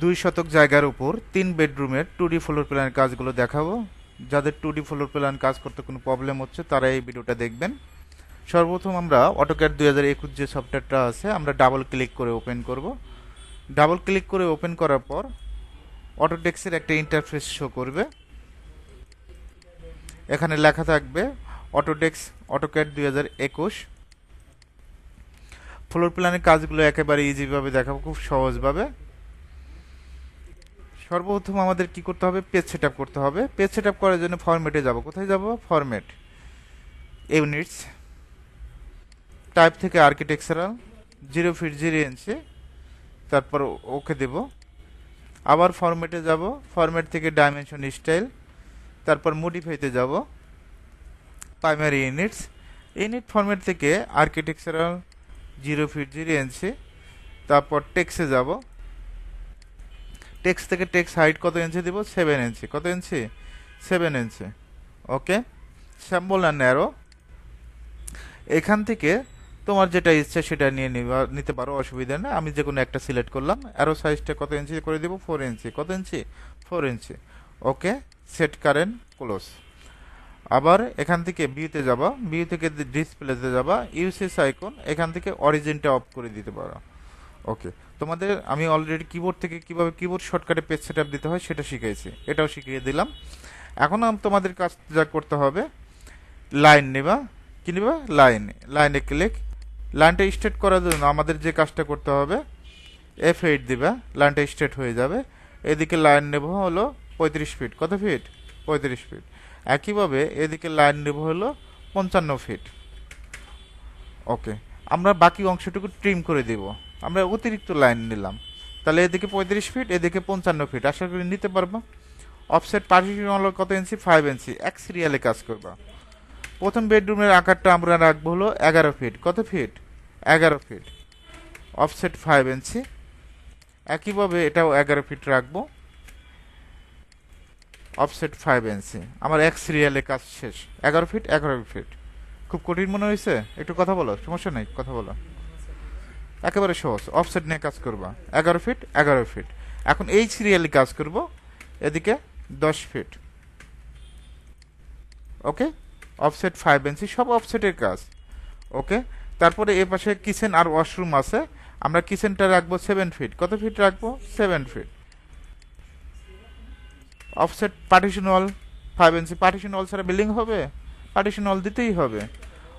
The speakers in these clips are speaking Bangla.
দুই শতক জায়গার উপর তিন বেডরুমের টু ডি ফ্লোর প্ল্যানের কাজগুলো দেখাবো। যাদের টু ডি ফ্লোর প্ল্যান কাজ করতে কোনো প্রবলেম হচ্ছে, তারা এই ভিডিওটা দেখবেন। সর্বপ্রথম আমরা অটোক্যাড দুই হাজার একুশ যে সফটওয়্যারটা আছে, আমরা ডাবল ক্লিক করে ওপেন করব। ডাবল ক্লিক করে ওপেন করার পর অটোটেক্সের একটা ইন্টারফেস শো করবে। এখানে লেখা থাকবে, অটোটেক্স অটোক্যাড দুই হাজার একুশ। ফ্লোর প্ল্যানের কাজগুলো একেবারে ইজিভাবে দেখাবো, খুব সহজভাবে। সর্বপ্রথম আমাদের কি করতে হবে? পেজ সেট করতে হবে। পেজ সেট করার জন্য ফরম্যাটে যাব। কোথায় যাব? ফরম্যাট ইউনিটস টাইপ থেকে architectural zero feet zero inch তারপর ওকে দেব। আবার ফরম্যাটে যাব। ফরম্যাট থেকে ডাইমেনশন স্টাইল তারপর মডিফাইতে যাব। প্রাইমারি ইউনিটস ইউনিট ফরম্যাট থেকে architectural zero feet zero inch তারপর টেক্সে যাব। টেক্স থেকে টেক্স হাইট কত ইঞ্চি দিব? Seven inch. কত ইঞ্চি? Seven inch. ওকে? স্যাম্বল আর ন্যারো এখান থেকে তোমার যেটা ইচ্ছে সেটা নিয়ে নিতে পারো, অসুবিধা নেই। আমি যে কোনো একটা সিলেক্ট করলাম। অ্যারো সাইজটা কত ইঞ্চি করে দেবো? Four inch. কত inch? Four inch. Okay? Set current close আবার এখান থেকে বিউতে যাবা। বিউ থেকে ডিসপ্লেতে যাবা। ইউসিএস আইকন এখান থেকে অরিজিনটা অফ করে দিতে পারো। ওকে? তোমাদের, আমি অলরেডি কিবোর্ড থেকে কীভাবে কিবোর্ড শর্টকাটে পেজ সেটআপ দিতে হয় সেটা শিখিয়েছি এটাও শিখিয়ে দিলাম। এখন তোমাদের কাজ যা করতে হবে লাইন নেবা। কি নেবা? লাইন লাইনে ক্লিক লাইনটা স্ট্রেট করার জন্য আমাদের যে কাজটা করতে হবে এফ এইট দিবা। লাইনটা স্ট্রেট হয়ে যাবে। এদিকে লাইন নেব হলো পঁয়ত্রিশ ফিট কত ফিট পঁয়ত্রিশ ফিট একইভাবে এদিকে লাইন নেব হলো পঞ্চান্ন ফিট ওকে আমরা বাকি অংশটুকু ট্রিম করে দিব। আমরা অতিরিক্ত লাইন নিলাম। তাহলে এদিকে পঁয়ত্রিশ ফিট এদিকে পঞ্চান্ন ফিট আশা করি নিতে পারব। অফসেট পার্টিশন হলো কত ইঞ্চি ফাইভ ইঞ্চি এক সিরিয়ালে কাজ করবা। প্রথম বেডরুমের আকারটা আমরা রাখব হলো এগারো ফিট কত ফিট এগারো ফিট অফসেট ফাইভ ইঞ্চি একইভাবে এটাও এগারো ফিট রাখব। অফসেট ফাইভ ইঞ্চি আমার এক সিরিয়ালে কাজ শেষ। এগারো ফিট এগারো ফিট খুব কঠিন মনে হয়েছে? একটু কথা বলো। সমস্যা নেই? কথা বলো। একেবারে সহজ। অফসেট নিয়ে কাজ করবা। এগারো ফিট এগারো ফিট এখন এই সিরিয়ালে কাজ করব। এদিকে দশ feet okay offset five inch সব অফসেটের কাজ। ওকে তারপরে এ পাশে কিচেন আর ওয়াশরুম আছে। আমরা কিচেনটা রাখব সেভেন ফিট কত ফিট রাখব? Seven feet offset partition wall five inch partition wall ছাড়া বিল্ডিং হবে? পার্টিশন ওয়াল দিতেই হবে।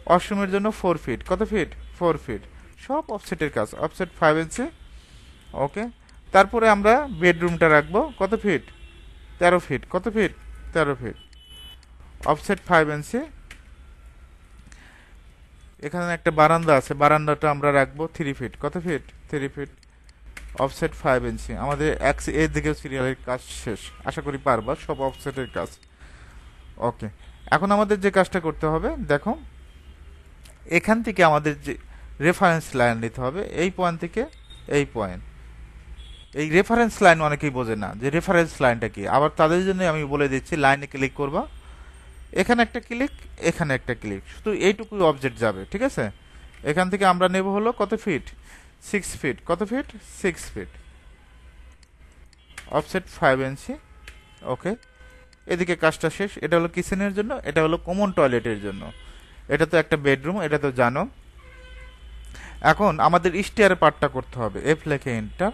ওয়াশরুমের জন্য ফোর ফিট কত ফিট ফোর ফিট সব অফসেটের কাজ অফসেট ফাইভ ইঞ্চি ওকে তারপরে আমরা বেডরুমটা রাখব, কত ফিট তেরো ফিট কত ফিট তেরো ফিট অফসেট ফাইভ ইঞ্চি এখানে একটা বারান্দা আছে, বারান্দাটা আমরা রাখব থ্রি ফিট কত feet three feet offset five inch আমাদের এক, এর দিকে সিরিয়ালের কাজ শেষ, আশা করি পারবা, সব অফসেটের কাজ। ওকে এখন আমাদের যে কাজটা করতে হবে, দেখো, এখান থেকে আমাদের যে রেফারেন্স লাইন নিতে হবে। এই পয়েন্ট থেকে এই পয়েন্ট এই রেফারেন্স লাইন অনেকেই বোঝে না যে রেফারেন্স লাইনটা কি। আবার তাদের জন্য আমি বলে দিচ্ছি লাইনে ক্লিক করবা। এখানে একটা ক্লিক এখানে একটা ক্লিক শুধু এইটুকুই অবজেক্ট যাবে, ঠিক আছে? এখান থেকে আমরা নেব হলো কত ফিট সিক্স ফিট কত feet six feet offset five inch okay এদিকে কাজটা শেষ। এটা হলো কিচেনের জন্য, এটা হলো কমন টয়লেটের জন্য। এটা তো একটা বেডরুম এটা তো জানো। এখন আমাদের স্টেয়ার পার্টটা করতে হবে। এফ লেখে এন্টার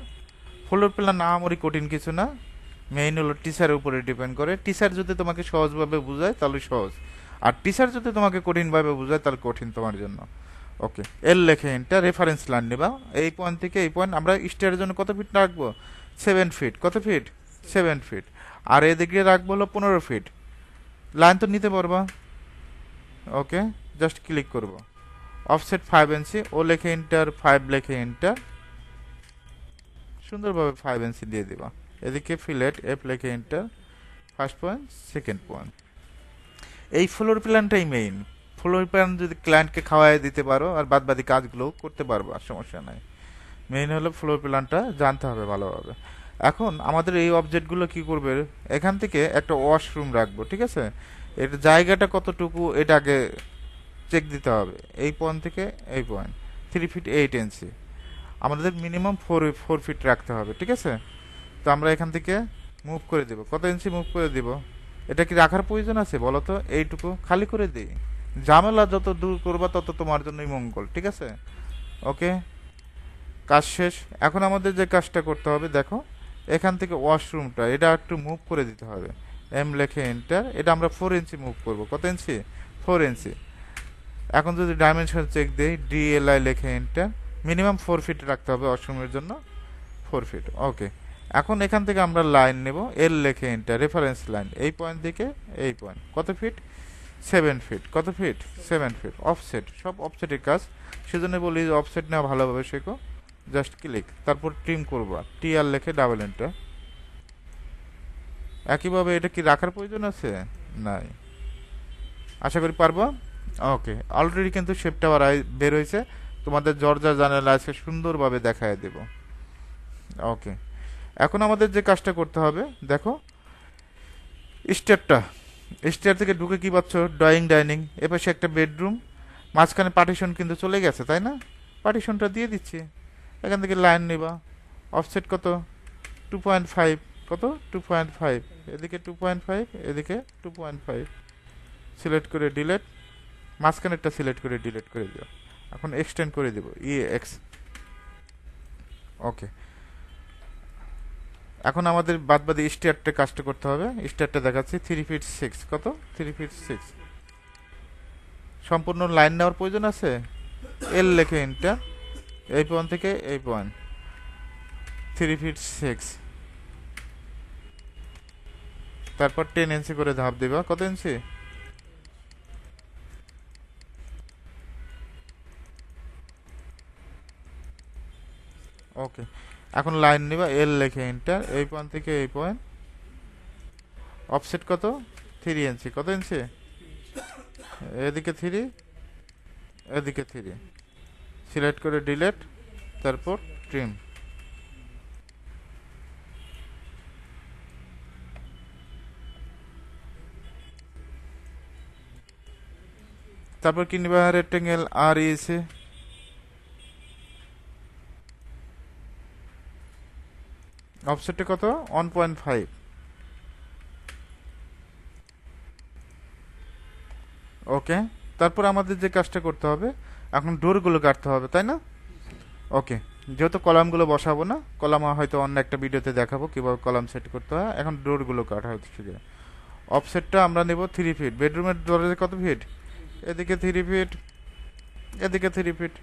ফ্লোর প্ল্যান আহামরি কঠিন কিছু না। মেইন হলো টিচারের উপরে ডিপেন্ড করে। টিচার যদি তোমাকে সহজভাবে বোঝায়, তাহলে সহজ। আর টিচার যদি তোমাকে কঠিনভাবে বোঝায়, তাহলে কঠিন তোমার জন্য। ওকে এল লেখে এন্টার রেফারেন্স লাইন নেবা। এই পয়েন্ট থেকে এই পয়েন্ট আমরা স্টেয়ারের জন্য কত ফিট রাখব? সেভেন ফিট কত ফিট সেভেন ফিট আর এদিকে রাখব হলো পনেরো ফিট লাইন তো নিতে পারবা। ওকে জাস্ট ক্লিক করব। অফসেট ফাইভ ইঞ্চি ও লেখে ইন্টার ফাইভ লেখে ইন্টার সুন্দরভাবে ফাইভ ইঞ্চি দিয়ে দিবা। এদিকে ফিলেট এফ লেখে enter first point second point এই ফ্লোর প্ল্যানটাই মেইন ফ্লোর প্ল্যান যদি ক্লায়েন্টকে খাওয়াই দিতে পারো, আর বাদ বাকি কাজগুলো করতে পারব আর সমস্যা নাই। মেইন হলো ফ্লোর প্ল্যানটা জানতে হবে ভালোভাবে। এখন আমাদের এই অবজেক্টগুলো কি করবে? এখান থেকে একটা ওয়াশরুম রাখব, ঠিক আছে? এর জায়গাটা কতটুকু, এটা আগে চেক দিতে হবে। এই পয়েন্ট থেকে এই point three feet eight inch আমাদের মিনিমাম ফোর ফোর ফিট রাখতে হবে, ঠিক আছে? তো আমরা এখান থেকে মুভ করে দেব। কত ইঞ্চি মুভ করে দিব? এটা কি রাখার প্রয়োজন আছে বলো তো? এইটুকু খালি করে দিই। ঝামেলা যত দূর করবা তত তোমার জন্যই মঙ্গল, ঠিক আছে? ওকে? কাজ শেষ। এখন আমাদের যে কাজটা করতে হবে, দেখো, এখান থেকে ওয়াশরুমটা এটা একটু মুভ করে দিতে হবে। এম লেখে এন্টার এটা আমরা ফোর ইঞ্চি মুভ করব। কত ইঞ্চি ফোর ইঞ্চি এখন যদি ডাইমেনশন চেক দিই ডিএলআই লেখে এন্টার মিনিমাম ফোর ফিট রাখতে হবে অসমের জন্য ফোর ফিট ওকে এখন এখান থেকে আমরা লাইন নেব এল লেখে এন্টার রেফারেন্স লাইন এই পয়েন্ট থেকে এই পয়েন্ট কত ফিট সেভেন ফিট কত ফিট সেভেন ফিট অফসেট সব অফসেটের কাজ, সেজন্য বলি অফসেট নেওয়া ভালোভাবে শেখো জাস্ট ক্লিক তারপর ট্রিম করব টি আর লেখে ডাবল এন্টার একইভাবে এটা কি রাখার প্রয়োজন আছে? নাই। আশা করি পারব? ওকে অলরেডি কিন্তু শেপটা আবার বের হয়েছে। তোমাদের জর্জা জানালা আজকে সুন্দরভাবে দেখায় দেব। ওকে এখন আমাদের যে কাজটা করতে হবে, দেখো। স্টেপটা স্টেপ থেকে ঢুকে কি পাচ্ছ? ড্রয়িং ডাইনিং এপাশে একটা বেডরুম মাঝখানে পার্টিশন কিন্তু চলে গেছে, তাই না? পার্টিশনটা দিয়ে দিচ্ছি। এখান থেকে লাইন নেবা। অফসেট কত? টু পয়েন্ট ফাইভ কত? টু পয়েন্ট ফাইভ এদিকে টু পয়েন্ট ফাইভ এদিকে টু পয়েন্ট ফাইভ সিলেক্ট করে ডিলেট মাঝখানেরটা সিলেক্ট করে ডিলেট করে দিও। এখন এক্সটেন্ড করে দিব ই এক্স ওকে এখন আমাদের বাদ বাদে স্টারটা কাজটা করতে হবে। স্টারটা দেখাচ্ছি থ্রি ফিট সিক্স কত? থ্রি ফিট সিক্স সম্পূর্ণ লাইন নেওয়ার প্রয়োজন আছে? এল লেখে ইনটা এই পয়েন্ট থেকে এই পয়েন্ট থ্রি ফিট সিক্স তারপর টেন ইঞ্চি করে ধাপ দিবা। কত ইঞ্চি ওকে এখন লাইন নিবা এল লেখে এন্টার এই পয়েন্ট থেকে এই পয়েন্ট অফসেট কত? থ্রি ইঞ্চি কত ইঞ্চি এদিকে থ্রি এদিকে থ্রি সিলেক্ট করে ডিলেট তারপর ট্রিম তারপর কি নিবা? রেক্টেঙ্গেল আর ইসে অফসেটে কত? ওয়ান পয়েন্ট ফাইভ ওকে, তারপর আমাদের যে কাজটা করতে হবে, এখন ডোরগুলো কাটতে হবে, তাই না? ওকে, যেহেতু কলামগুলো বসাবো না, কলাম হয়তো অন্য একটা ভিডিওতে দেখাবো কীভাবে কলাম সেট করতে হয়। এখন ডোরগুলো কাটা হচ্ছে যে অফসেটটা আমরা নেব থ্রি ফিট বেডরুমের দরজা কত ফিট এদিকে থ্রি ফিট এদিকে থ্রি ফিট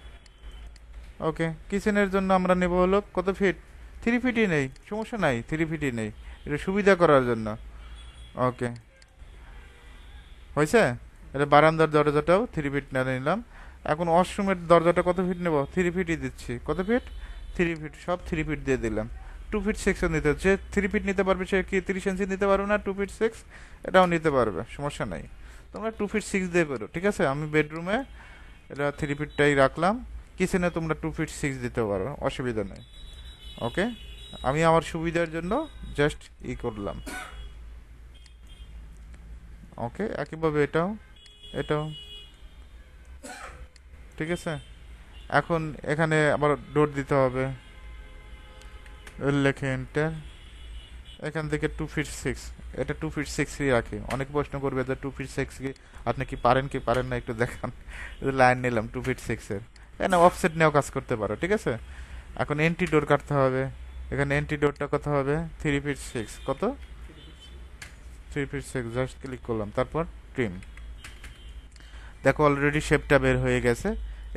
ওকে কিচেনের জন্য আমরা নেব হলো কত ফিট থ্রি ফিটই নেই, সমস্যা নাই, থ্রি ফিটই নেই। এটা সুবিধা করার জন্য। ওকে। হয়েছে? এটা বারান্দার দরজাটাও থ্রি ফিট না নিলাম। এখন ওয়াশরুমের দরজাটা কত ফিট নেব? থ্রি ফিটই দিচ্ছি। কত ফিট? থ্রি ফিট, সব থ্রি ফিট দিয়ে দিলাম। টু ফিট সেকশন নিতে যে থ্রি ফিট নিতে পারবে সে কি তিরিশ ইঞ্চি নিতে পারবে না? টু ফিট সিক্স, এটাও নিতে পারবে, সমস্যা নাই। তোমরা টু ফিট সিক্স দিয়ে করো, ঠিক আছে? আমি বেডরুমে এটা থ্রি ফিটটাই রাখলাম। কিচেনে তোমরা টু ফিট সিক্স দিতে পারো, অসুবিধা নেই। ওকে? আমি আমার সুবিধার জন্য জাস্ট ই করলাম। ওকে, একইভাবে এটাও এটাও। ঠিক আছে? এখন এখানে আবার ডোর দিতে হবে। লেখে এন্টার এখান থেকে টু ফিট সিক্স এটা টু ফিট সিক্সই রাখি। অনেক প্রশ্ন করবে যে টু ফিট সিক্স কি, আপনি কি পারেন কি পারেন না, একটু দেখান। লাইন নিলাম টু ফিট সিক্সের এখানে অফসেট নিয়েও কাজ করতে পারো, ঠিক আছে? এখন এন্টি ডোর কাটতে হবে। এখানে এন্টি ডোরটা কত হবে? থ্রি ফিট সিক্স কত? Three feet six just click করলাম। তারপর ট্রিম দেখো অলরেডি শেপটা বের হয়ে গেছে।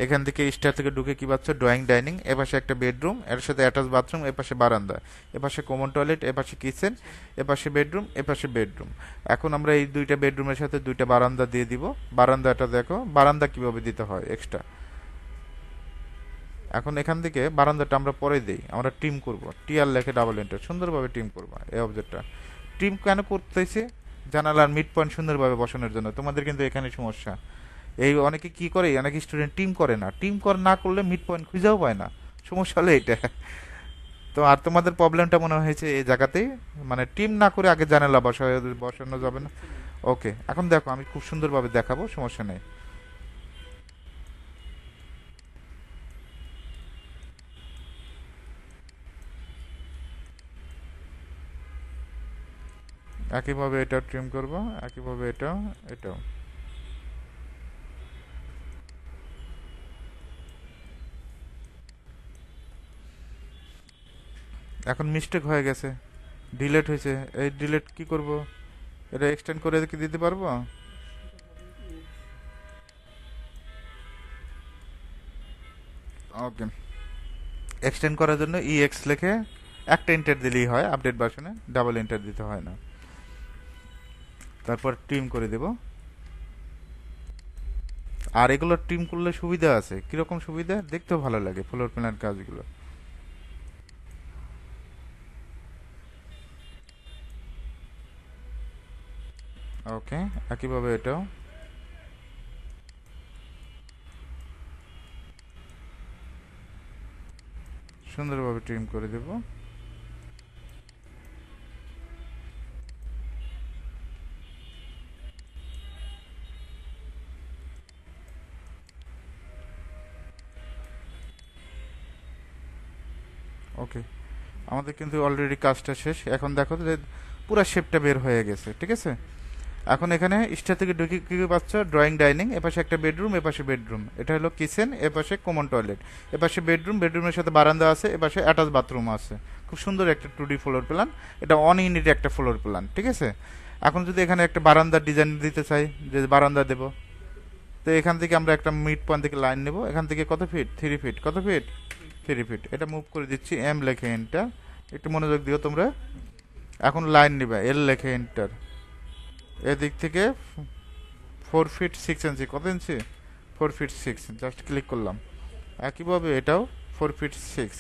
এখান থেকে স্টার থেকে ঢুকে কি পাচ্ছ? ড্রয়িং ডাইনিং এপাশে একটা বেডরুম এর সাথে অ্যাটাচ বাথরুম এপাশে বারান্দা। এপাশে কমন টয়লেট এপাশে কিচেন এপাশে বেডরুম এপাশে বেডরুম এখন আমরা এই দুইটা বেডরুমের সাথে দুইটা বারান্দা দিয়ে দিব। বারান্দাটা দেখো। বারান্দা কীভাবে দিতে হয়? এক্সট্রা এখন এখান থেকে বারান্দাটা আমরা পরে দিই। আমরা টিম করব। টিআর লেখে ডাবল এন্টার সুন্দরভাবে টিম করব এই অবজেক্টটা টিম কেন করতেছে? জানালার মিড পয়েন্ট সুন্দরভাবে বসানোর জন্য। তোমাদের কিন্তু এখানে সমস্যা। এই অনেকে কি করে? অনেক স্টুডেন্ট টিম করে না। টিম কর না করলে মিড পয়েন্ট খুঁজেও পায় না। সমস্যা হলো এটা তো আর তোমাদের প্রবলেমটা মনে হয়েছে এই জায়গাতেই? মানে টিম না করে আগে জানালা বসা বসানো যাবে না? ওকে এখন দেখো, আমি খুব সুন্দরভাবে দেখাবো, সমস্যা নেই। একইভাবে এটাও ট্রিম করব, একইভাবে এটাও এটাও। এখন মিস্টেক হয়ে গেছে। ডিলেট হয়েছে। এই ডিলেট কি করব? এটা এক্সটেন্ড করে কি দিতে পারব? ওকে এক্সটেন্ড করার জন্য ইএক্স লিখে একটা এন্টার দিলেই হয় আপডেট ভার্সনে ডাবল এন্টার দিতে হয় না। তারপর ট্রিম করে দেব। আর এগুলো ট্রিম করলে সুবিধা আছে। কীরকম সুবিধা? দেখতেও ভালো লাগে ফ্লোর প্ল্যান কাজগুলো। ওকে, একইভাবে এটাও। সুন্দরভাবে ট্রিম করে দেব। আমাদের কিন্তু অলরেডি কাজটা শেষ। এখন দেখো যে পুরো শেপটা বের হয়ে গেছে, ঠিক আছে? এখন এখানে স্টার থেকে ঢুকে কি পাচ্ছ? ড্রয়িং ডাইনিং এপাশে একটা বেডরুম এপাশে বেডরুম এটা হলো কিচেন এপাশে কমন টয়লেট এপাশে বেডরুম বেডরুমের সাথে বারান্দা আছে, এপাশে অ্যাটাচ বাথরুম আছে। খুব সুন্দর একটা টু ডি ফ্লোর প্ল্যান এটা অন ইউনিট একটা ফ্লোর প্ল্যান ঠিক আছে? এখন যদি এখানে একটা বারান্দার ডিজাইন দিতে চাই, যে বারান্দা দেব, তো এখান থেকে আমরা একটা মিড পয়েন্ট থেকে লাইন নেব। এখান থেকে কত ফিট থ্রি ফিট কত ফিট থ্রি ফিট এটা মুভ করে দিচ্ছি এম লেখে এন্টার একটু মনোযোগ দিও তোমরা। এখন লাইন নিবে, এল লেখে এন্টার এদিক থেকে ফোর ফিট সিক্স ইঞ্চি কত inch four feet six just click করলাম। একইভাবে এটাও four feet six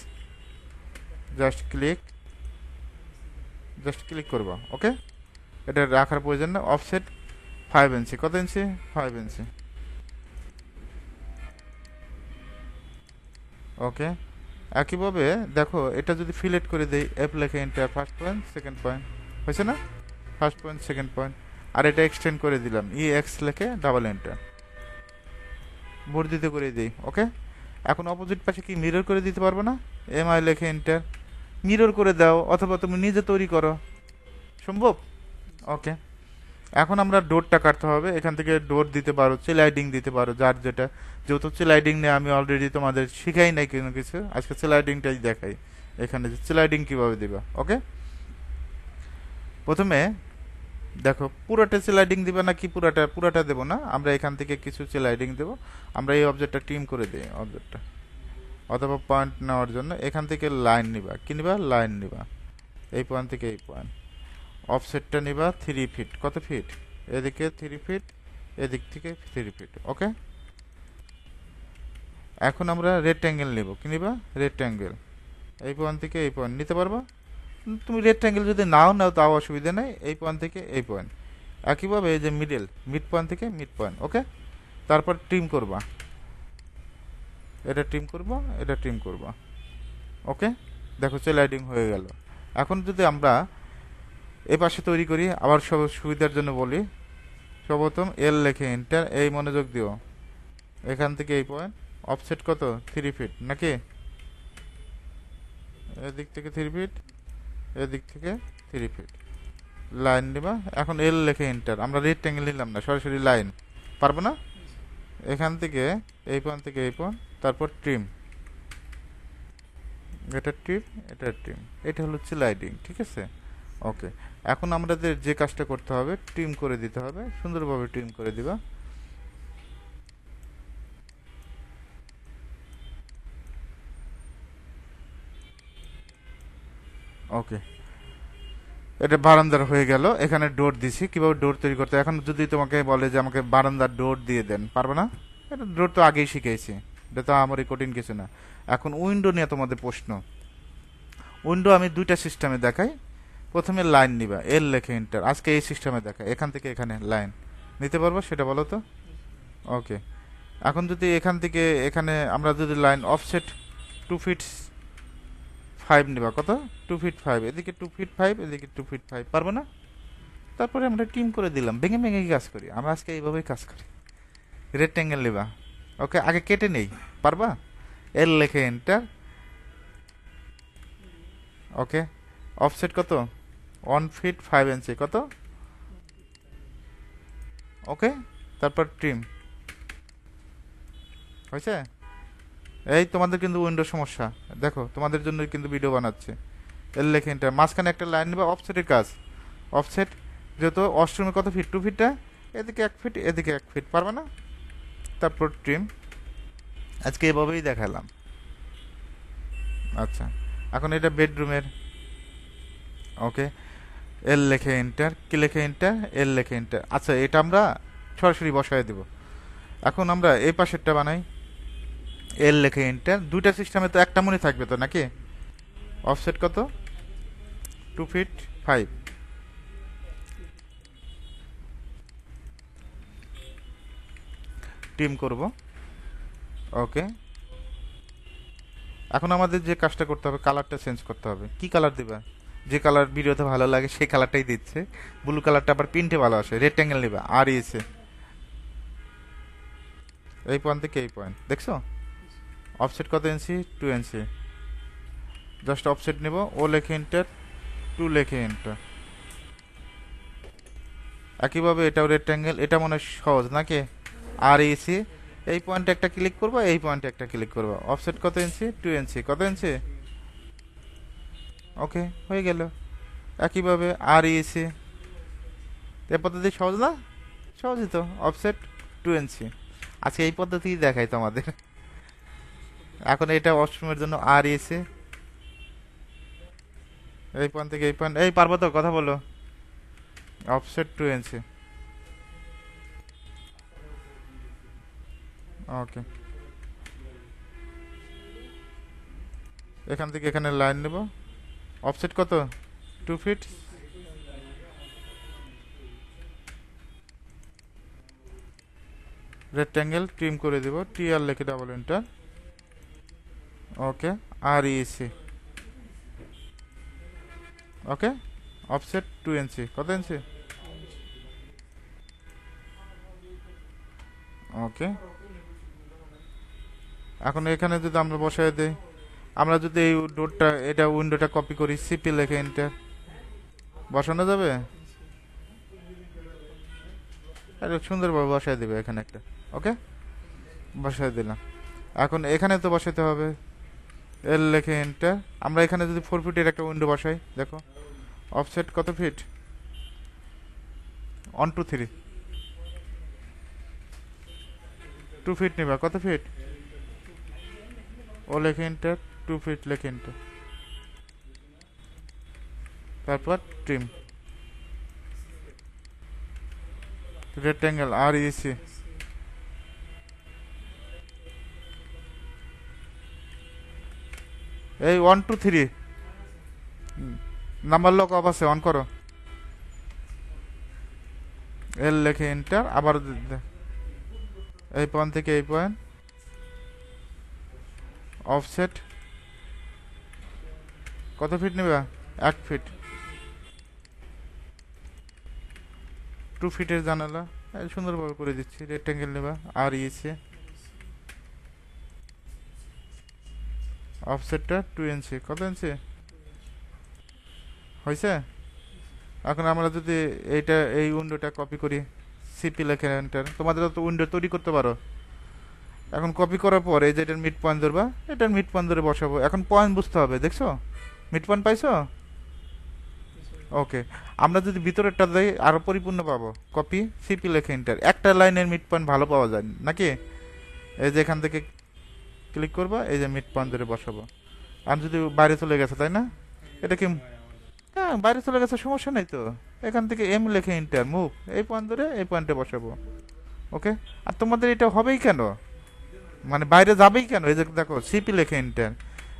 just click just click করবা ওকে এটা রাখার প্রয়োজন না অফসেট ফাইভ ইঞ্চি কত ইঞ্চি ফাইভ ইঞ্চি ওকে একইভাবে, দেখো, এটা যদি ফিলেট করে দেই এফ লেখে enter first point second point হয়েছে না? ফার্স্ট পয়েন্ট সেকেন্ড পয়েন্ট আর এটা এক্সটেন্ড করে দিলাম ই এক্স লেখে ডাবল এন্টার বর্ধিত করে দিই ওকে এখন অপোজিট পাশে কি মিরর করে দিতে পারব না? এম আই লেখে এন্টার মিরর করে দাও, অথবা তুমি নিজে তৈরি করো। সম্ভব? ওকে এখন আমরা ডোরটা কাটতে হবে। এখান থেকে ডোর দিতে পারো চেলাইডিং দিতে পারো, যার যেটা। যেহেতু চেলাইডিং নিয়ে আমি অলরেডি তোমাদের শিখাই নাই কোনো কিছু, আজকে চেলাইডিংটাই দেখাই। এখানে চেলাইডিং কীভাবে দিবা, ওকে? প্রথমে দেখো, পুরোটা স্লাইডিং দিবে না কি পুরোটা পুরোটা দেবো না? আমরা এখান থেকে কিছু স্লাইডিং দেবো। আমরা এই অবজেক্টটা টিম করে দিই অবজেক্টটা অথবা পয়েন্ট নেওয়ার জন্য এখান থেকে লাইন নিবা। কি নিবা? লাইন নিবা। এই পয়েন্ট থেকে এই পয়েন্ট অফসেটটা নিবা থ্রি ফিট কত ফিট এদিকে থ্রি ফিট এদিক থেকে থ্রি ফিট ওকে এখন আমরা রেড রেক্ট্যাঙ্গেল নেব। কি নিবা? রেড রেক্ট্যাঙ্গেল এই পয়েন্ট থেকে এই পয়েন্ট নিতে পারবা? তুমি রেড রেক্ট্যাঙ্গেল যদি নাও নাও তাও অসুবিধা নেই। এই পয়েন্ট থেকে এই পয়েন্ট একইভাবে এই যে মিডল মিড পয়েন্ট থেকে মিড পয়েন্ট ওকে তারপর ট্রিম করবা। এটা ট্রিম করবা, এটা ট্রিম করবা ওকে দেখো চেলাইডিং হয়ে গেল। এখন যদি আমরা এ পাশে তৈরি করি, আবার সব সুবিধার জন্য বলি। সর্বপ্রথম এল লেখে এন্টার এই মনোযোগ দিও। এখান থেকে এই পয়েন্ট অফসেট কত? থ্রি ফিট নাকি? এদিক থেকে থ্রি ফিট এদিক থেকে থ্রি ফিট লাইন নিবা। এখন এল লেখে এন্টার আমরা রেক্ট্যাঙ্গেল নিলাম না, সরাসরি লাইন পারব না? এখান থেকে এই পয়েন্ট থেকে এই পয়েন্ট তারপর ট্রিম এটা ট্রিম এটা ট্রিম এটা হলো স্লাইডিং ঠিক আছে? ওকে। এখন আমাদের যে কাজটা করতে হবে ট্রিম করে দিতে হবে। সুন্দরভাবে ট্রিম করে দিবা। ওকে। এটা বারান্দার হয়ে গেল। এখানে ডোর দিছি। কীভাবে ডোর তৈরি করতে এখন যদি তোমাকে বলে যে আমাকে বারান্দার ডোর দিয়ে দেন, পারবে না? এটা ডোর তো আগেই শিখেছি। এটা তো আমারই কঠিন কিছু না। এখন উইন্ডো নিয়ে তোমাদের প্রশ্ন। উইন্ডো আমি দুইটা সিস্টেমে দেখাই। প্রথমে লাইন নিবা এল লেখে ইন্টার আজকে এই সিস্টেমে দেখা, এখান থেকে এখানে লাইন। নিতে পারব সেটা বলো তো? ওকে এখন যদি এখান থেকে, এখানে আমরা যদি line offset two feet five নিবা, কত? টু ফিট ফাইভ এদিকে টু ফিট ফাইভ এদিকে টু ফিট ফাইভ পারব না? তারপরে আমরা টিম করে দিলাম, ভেঙে ভেঙে কাজ করি। আমরা আজকে এইভাবেই কাজ করি। রেক্ট্যাঙ্গেল নিবা। ওকে আগে কেটে নেই। পারবা? এল লেখে এন্টার ওকে অফসেট কত? ওয়ান ফিট ফাইভ ইঞ্চি, কত? ওকে, তারপর ট্রিম হয়েছে? এই তোমাদের কিন্তু উইন্ডো সমস্যা। দেখো, তোমাদের জন্য কিন্তু ভিডিও বানাচ্ছে। এর লেখে এন্টার মাঝখানে একটা লাইন নেবে অফসেটের কাজ। অফসেট যেহেতু অষ্টমে কত ফিট টু। ফিটটা এদিকে এক ফিট এদিকে এক ফিট পারবে না? তারপর ট্রিম আজকে এভাবেই দেখালাম। আচ্ছা এখন এটা বেডরুমের ওকে এল লেখে এন্টার কি লেখে এন্টার এল লেখে এন্টার আচ্ছা এটা আমরা সরাসরি বসায় দেব। এখন আমরা এই পাশেরটা বানাই। এল লেখে এন্টার দুইটা সিস্টেমে তো একটা মনে থাকবে তো নাকি? অফসেট কত? টু ফিট ফাইভ টিম করব। ওকে এখন আমাদের যে কাজটা করতে হবে কালারটা চেঞ্জ করতে হবে। কি কালার দিবা? যে কালার ভিডিওতে ভালো লাগে, সেই কালারটাই দিচ্ছে। ব্লু কালারটা আবার প্রিন্টে ভালো আসে রেক্ট্যাঙ্গেল নেবে, আর ইয়েছে এই পয়েন্ট থেকে এই পয়েন্ট দেখছ? অফসেট কত inch two inch just offset নেব, ও লেখে এন্টার টু লেখে এন্টার একইভাবে এটাও রেক্ট্যাঙ্গেল এটা মনে হয় সহজ নাকি? আর ইসি এই পয়েন্টে একটা ক্লিক করব, এই পয়েন্টে একটা ক্লিক করব। অফসেট কত ইঞ্চি টু ইঞ্চি কত ইঞ্চি ওকে, হয়ে গেল। একইভাবে আর ইসি এ পদ্ধতি সহজ না? সহজই তো, অফসেট টু ইঞ্চি আজকে এই পদ্ধতি দেখাই তোমাদের। এখন এটা অষ্টমের জন্য আর ইসি এই পয়েন্ট থেকে এই পয়েন্ট এই পারব তো কথা বলো। Offset two inch okay. এখান থেকে এখানে লাইন নেব। অফসেট কত? টু ফিট রেক্ট্যাঙ্গেল ট্রিম করে দেব। টি আর লিখে ডাবল এন্টার ওকে আর easy okay offset two inch কত ইঞ্চি ওকে এখন এখানে যদি আমরা বসায় দেই আমরা যদি এই ডোরটা, এটা উইন্ডোটা কপি করি সিপি লেখে এন্টার বসানো যাবে? আরে, সুন্দরভাবে বসায় দেবে এখানে একটা। ওকে? বসায় দিলাম। এখন এখানে তো বসাতে হবে। এল লেখে এন্টার আমরা এখানে যদি ফোর ফিটের একটা উইন্ডো বসাই, দেখো। অফসেট কত feet one two three two feet নিবা। কত ফিট ও লেখে এন্টার টু ফিট লেখে এন্টার তারপর ট্রিম রেক্ট্যাঙ্গেল আর ইসি এই one two three number lock off আছে অন করো। এল লেখে এন্টার আবার এই পয়েন্ট থেকে এই পয়েন্ট অফসেট কত ফিট নেবে? এক ফিট টু ফিটের জানালা। সুন্দরভাবে করে দিচ্ছি। রেক্ট্যাঙ্গেল নেবা। আর ইয়েছে অফসেটটা টু ইঞ্চি কত ইঞ্চি হয়েছে? এখন আমরা যদি এইটা, এই উইন্ডোটা কপি করি সিপি লেখে এন্টার তোমাদের তো উইন্ডো তৈরি করতে পারো। এখন কপি করার পর এই যে এটার মিড পয়েন্ট ধরবা, এটার মিড পয়েন্ট ধরে বসাবো। এখন পয়েন্ট বুঝতে হবে, দেখছ? মিড পয়েন্ট পাইছো? ওকে আমরা যদি ভিতরেরটা দেই, আরও পরিপূর্ণ পাবো। কপি সিপি লেখে এন্টার একটা লাইনের মিড পয়েন্ট ভালো পাওয়া যায়, নাকি? এই যে এখান থেকে ক্লিক করব, এই যে মিড পয়েন্ট ধরে বসাবো। আর যদি বাইরে চলে গেছে, তাই না? এটা কি হ্যাঁ বাইরে চলে গেছে, সমস্যা নেই তো। এখান থেকে এম লেখে ইন্টার মুভ এই পয়েন্ট ধরে এই পয়েন্টে বসাবো। ওকে আর তোমাদের এটা হবেই কেন? মানে বাইরে যাবেই কেন? এই যে দেখো সিপি লেখে ইন্টার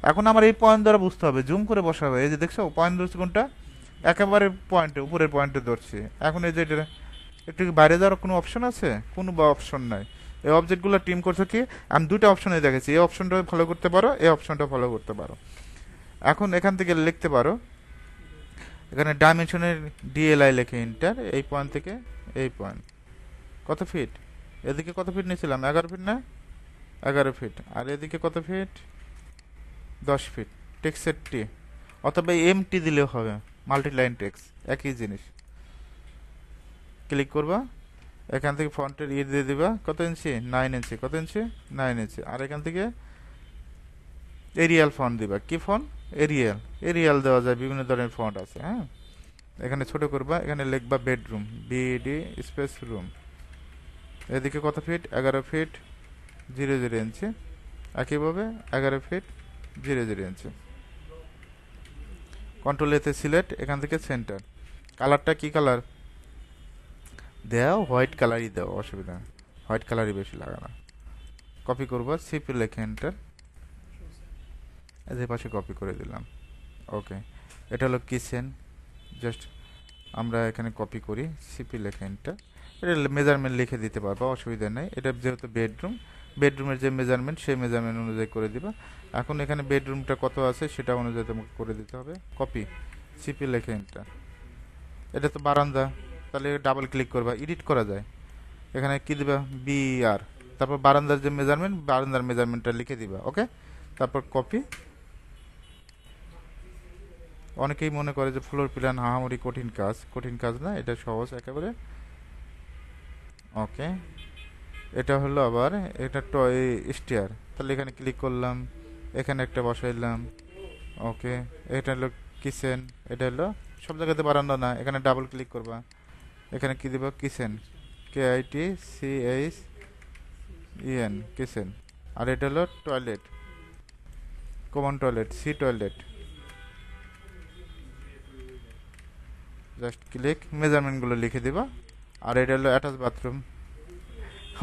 এখন আমার এই পয়েন্ট দ্বারা বুঝতে হবে জুম করে বসাবে। এই যে দেখছ পয়েন্ট ধরছে কোনটা? একেবারে পয়েন্টে উপরের পয়েন্টে ধরছি। এখন এই যে এটা, একটু বাইরে যাওয়ার কোনো অপশন আছে? কোনো বা অপশন নাই। এই অবজেক্টগুলো টিম করছে কি? আমি দুটো অপশনে দেখেছি। এই অপশনটা ফলো করতে পারো, এই অপশনটা ফলো করতে পারো। এখন এখান থেকে লিখতে পারো। এখানে ডাইমেনশনের ডিএলআই লেখে ইন্টার এই পয়েন্ট থেকে এই পয়েন্ট কত ফিট এদিকে কত ফিট নিয়েছিলাম? এগারো ফিট না? এগারো ফিট আর এদিকে কত ফিট দশ ফিট টেক্সের টি অথবা এম টি দিলেও হবে মাল্টি লাইন টেক্স একই জিনিস। ক্লিক করবা, এখান থেকে ফন্টের ইয়ে দিয়ে দিবা, কত ইঞ্চি নাইন ইঞ্চি কত ইঞ্চি নাইন ইঞ্চি আর এখান থেকে এরিয়াল ফন্ট দিবা। কি ফন্ট এরিয়াল এরিয়াল দেওয়া যায়, বিভিন্ন ধরনের ফন্ট আছে হ্যাঁ? এখানে ছোট করবা, এখানে লিখবা বেডরুম বিডি স্পেস রুম এদিকে কত ফিট এগারো ফিট জিরো জিরো ইঞ্চি একইভাবে এগারো feet zero zero inch control এতে সিলেক্ট এখান থেকে সেন্টার কালারটা কি কালার দেও হোয়াইট কালারই দেও, অসুবিধা হোয়াইট কালারই বেশি লাগানো কপি করব সিপি লেখে এন্টার এদের পাশে কপি করে দিলাম। ওকে এটা হলো কিচেন জাস্ট আমরা এখানে কপি করি সিপি লেখে এন্টার এটা মেজারমেন্ট লিখে দিতে পারব, অসুবিধা নেই। এটা যেহেতু বেডরুম বেডরুমের যে মেজারমেন্ট সেই মেজারমেন্ট অনুযায়ী করে দিবা। এখন এখানে বেডরুমটা কত আছে সেটা অনুযায়ী তোমাকে করে দিতে হবে। কপি সিপি লেখে এন্টার এটা তো বারান্দা, তাহলে ডাবল ক্লিক করবা এডিট করা যায়। এখানে কি দিবা? বি আর তারপর বারান্দার যে মেজারমেন্ট বারান্দার মেজারমেন্টটা লিখে দিবা ওকে তারপর কপি অনেকেই মনে করে যে ফ্লোর প্ল্যান হাহামরি কঠিন কাজ। কঠিন কাজ না, এটা সহজ একেবারে। ওকে এটা হলো আবার, এটা টয় স্টিয়ার তাহলে এখানে ক্লিক করলাম, এখানে একটা বসাইলাম ওকে এটা হলো কিচেন এটা হলো সব জায়গাতে বারান্দা না, এখানে ডাবল ক্লিক করবা। এখানে কি দিব? Kitchen K I T C H E N kitchen আর এটা হলো toilet common toilet C toilet just click মেজারমেন্টগুলো লিখে দিবা। আর এটা হলো অ্যাটাচ বাথরুম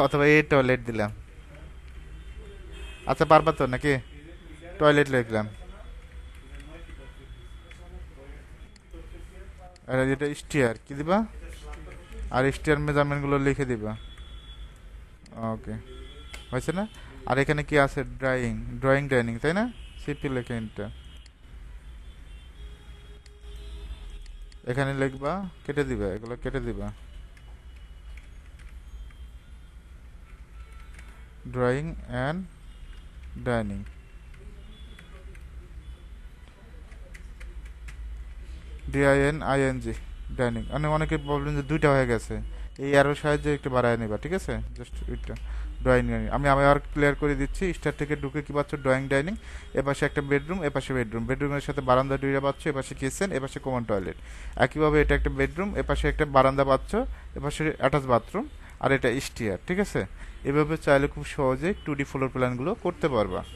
অথবা এই টয়লেট দিলাম। আচ্ছা পারবা তো নাকি? টয়লেট লিখলাম আর যেটা স্টিয়ার কি দিবা? আর স্টিয়ার মেজারমেন্টগুলো লিখে দিবা। ওকে হয়েছে না? আর এখানে কি আছে? ড্রয়িং ড্রয়িং ডাইনিং তাই না? সিপি লেখে এটা এখানে লিখবা, কেটে দিবা, এগুলো কেটে দিবা। Drawing and dining D I N I N G dining মানে অনেকে বলবেন যে দুইটা হয়ে গেছে। এই আরও সাহায্যে একটু বাড়ায় নেবা, ঠিক আছে? জাস্ট ওইটা ড্রয়িং ডাইনিং আমি আবার ক্লিয়ার করে দিচ্ছি স্টার থেকে ঢুকে কি পাচ্ছ? ড্রয়িং ডাইনিং এপাশে একটা বেডরুম এপাশে বেডরুম বেডরুমের সাথে বারান্দা দুইটা পাচ্ছ, এপাশে কিচেন এপাশে কমন টয়লেট একইভাবে এটা একটা বেডরুম এপাশে একটা বারান্দা পাচ্ছ, এপাশে অ্যাটাচ বাথরুম আর এটা স্টিয়ার ঠিক আছে? এভাবে চাইলে খুব সহজেই টু ডি ফ্লোর প্ল্যানগুলো করতে পারবা।